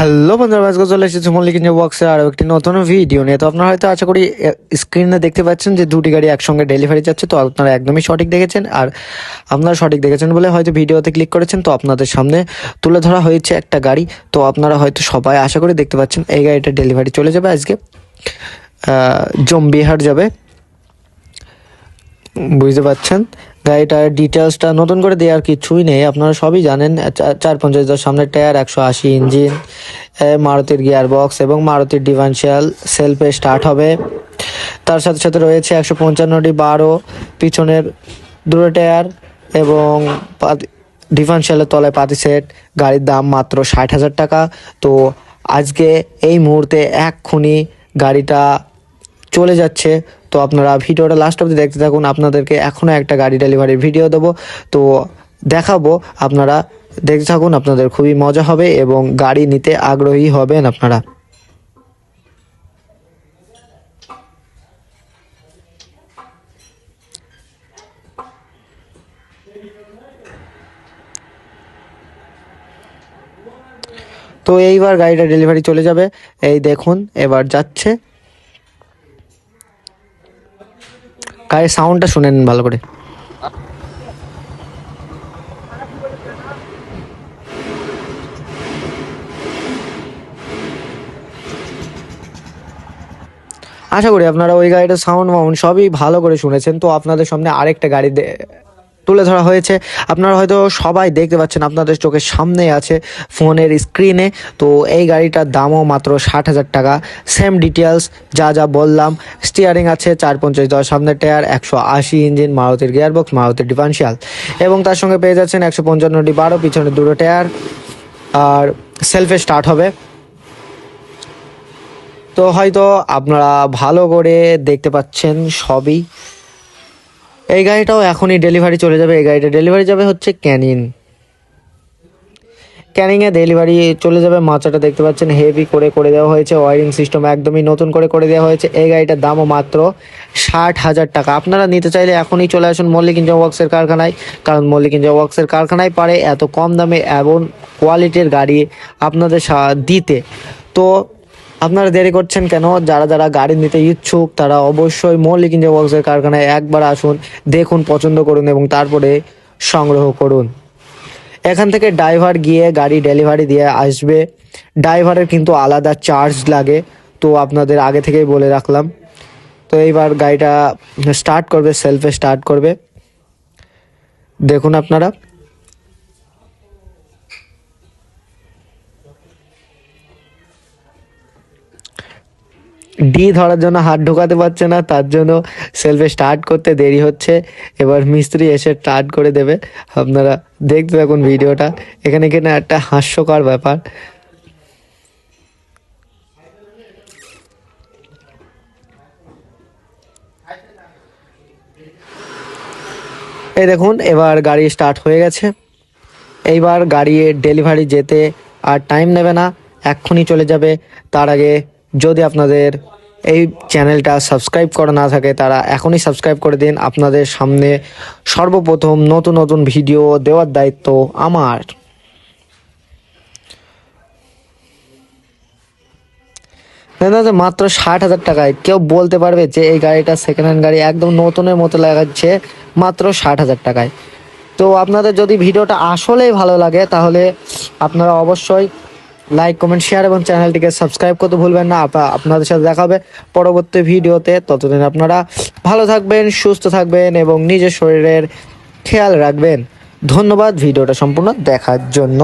Hello বন্ধুরা আজকে চলে এসেছি মল্লিক ইঞ্জিন বক্সের আরও একটি নতুন ভিডিও নিয়ে। তো আপনারা হয়তো আশা করি স্ক্রিনে দেখতে পাচ্ছেন যে দুটি গাড়ি একসঙ্গে ডেলিভারি যাচ্ছে তো আপনারা একদমই সঠিক দেখেছেন। আর আপনারা সঠিক দেখেছেন বলে হয়তো ভিডিওতে ক্লিক করেছেন তো আপনাদের সামনে তুলে ধরা হয়েছে একটা গাড়ি। তো আপনারা হয়তো সবাই আশা করি দেখতে পাচ্ছেন এই গাড়িটা ডেলিভারি চলে যাবে আজকে। আহ, জম্বিহাট যাবে। বুঝতে পারছেন? গাড়িটার ডিটেলসটা নতুন করে দেওয়ার কিছুই নেই। আপনারা সবই জানেন চার পঞ্চাশ দশ সামনের টায়ার, একশো আশি ইঞ্জিন মারুতির গিয়ার বক্স এবং মারুতির ডিভান্সিয়াল সেলফে স্টার্ট হবে। তার সাথে সাথে রয়েছে একশো পঞ্চান্নটি বারো পিছনের দুটো টায়ার এবং ডিফারেন্সিয়ালের তলায় পাতি সেট গাড়ির দাম মাত্র ষাট হাজার টাকা। তো আজকে এই মুহূর্তে এক্ষুনি গাড়িটা চলে যাচ্ছে। তো আপনারা ভিডিওটা লাস্ট অবধি দেখতে থাকুন। আপনাদেরকে এখনও একটা গাড়ি ডেলিভারির ভিডিও দেবো। তো দেখাবো, আপনারা দেখতে থাকুন, আপনাদের খুবই মজা হবে এবং গাড়ি নিতে আগ্রহী হবেন আপনারা। তো এইবার গাড়িটা ডেলিভারি চলে যাবে। এই দেখুন, এবার যাচ্ছে। গাড়ির সাউন্ডটা শুনে নিন ভালো করে। আশা করি আপনারা ওই গাড়িটার সাউন্ড মাউন্ড সবই ভালো করে শুনেছেন। তো আপনাদের সামনে আরেকটা গাড়ি তুলে ধরা হয়েছে। আপনারা হয়তো সবাই দেখতে পাচ্ছেন আপনাদের চোখের সামনে আছে ফোনের স্ক্রিনে। তো এই গাড়িটার দামও মাত্র ষাট হাজার টাকা। সেম ডিটেলস যা যা বললাম। স্টিয়ারিং আছে চার পঞ্চাশ দশ, সামনের টায়ার একশো আশি ইঞ্জিন মারুতির গিয়ারবক্স মারুতির ডিফারেন্সিয়াল এবং তার সঙ্গে পেয়ে যাচ্ছেন একশো পঞ্চান্নটি বারো, পিছনে দুটো টায়ার আর সেলফে স্টার্ট হবে। তো হয়তো আপনারা ভালো করে দেখতে পাচ্ছেন সবই। এই গাড়িটাও এখনই ডেলিভারি চলে যাবে। এই গাড়িটা ডেলিভারি যাবে হচ্ছে ক্যানিন ক্যানিংয়ে ডেলিভারি চলে যাবে, মাচাটা দেখতে পাচ্ছেন হেভি করে করে দেওয়া হয়েছে ওয়ারিং সিস্টেম একদমই নতুন করে করে দেওয়া হয়েছে। এই গাড়িটার দামও মাত্র ষাট হাজার টাকা। আপনারা নিতে চাইলে এখনই চলে আসুন মল্লিক ইঞ্জিন ওয়ার্কসের কারখানায়, কারণ মল্লিক ইঞ্জিন ওয়ার্কসের কারখানায় পারে এত কম দামে এমন কোয়ালিটির গাড়ি আপনাদের দিতে। তো আপনারা দেরি করছেন কেন? যারা যারা গাড়ি নিতে ইচ্ছুক, তারা অবশ্যই মল্লিক ইঞ্জিন ওয়ার্কসের কারখানায় একবার আসুন, দেখুন, পছন্দ করুন এবং তারপরে সংগ্রহ করুন। এখান থেকে ড্রাইভার গিয়ে গাড়ি ডেলিভারি দিয়ে আসবে। ড্রাইভারের কিন্তু আলাদা চার্জ লাগে, তো আপনাদের আগে থেকেই বলে রাখলাম। তো এইবার গাড়িটা স্টার্ট করবে সেলফে স্টার্ট করবে। দেখুন আপনারা। ডি ধরার জন্য হাত ঢোকাতে পারছে না, তার জন্য সেলফে স্টার্ট করতে দেরি হচ্ছে। এবার মিস্ত্রি এসে স্টার্ট করে দেবে। আপনারা দেখতে থাকুন ভিডিওটা। এখানে কিনা একটা হাস্যকর ব্যাপার। এই দেখুন, এবার গাড়ি স্টার্ট হয়ে গেছে। এইবার গাড়ি ডেলিভারি যেতে আর টাইম নেবে না। এক্ষুনি চলে যাবে। তার আগে যদি আপনাদের এই চ্যানেলটা সাবস্ক্রাইব করা না থাকে, তারা এখনই সাবস্ক্রাইব করে দিন। আপনাদের সামনে সর্বপ্রথম নতুন নতুন ভিডিও দেওয়ার দায়িত্ব আমার। দাদা মাত্র ষাট হাজার টাকায় কেউ বলতে পারবে যে এই গাড়িটা সেকেন্ড হ্যান্ড গাড়ি একদম নতুনের মতো লাগাচ্ছে মাত্র ষাট হাজার টাকায়। তো আপনাদের যদি ভিডিওটা আসলেই ভালো লাগে, তাহলে আপনারা অবশ্যই লাইক কমেন্ট শেয়ার এবং চ্যানেলটিকে সাবস্ক্রাইব করতে ভুলবেন না। আপনাদের সাথে দেখা হবে পরবর্তী ভিডিওতে। ততদিন আপনারা ভালো থাকবেন, সুস্থ থাকবেন এবং নিজের শরীরের খেয়াল রাখবেন। ধন্যবাদ, ভিডিওটা সম্পূর্ণ দেখার জন্য।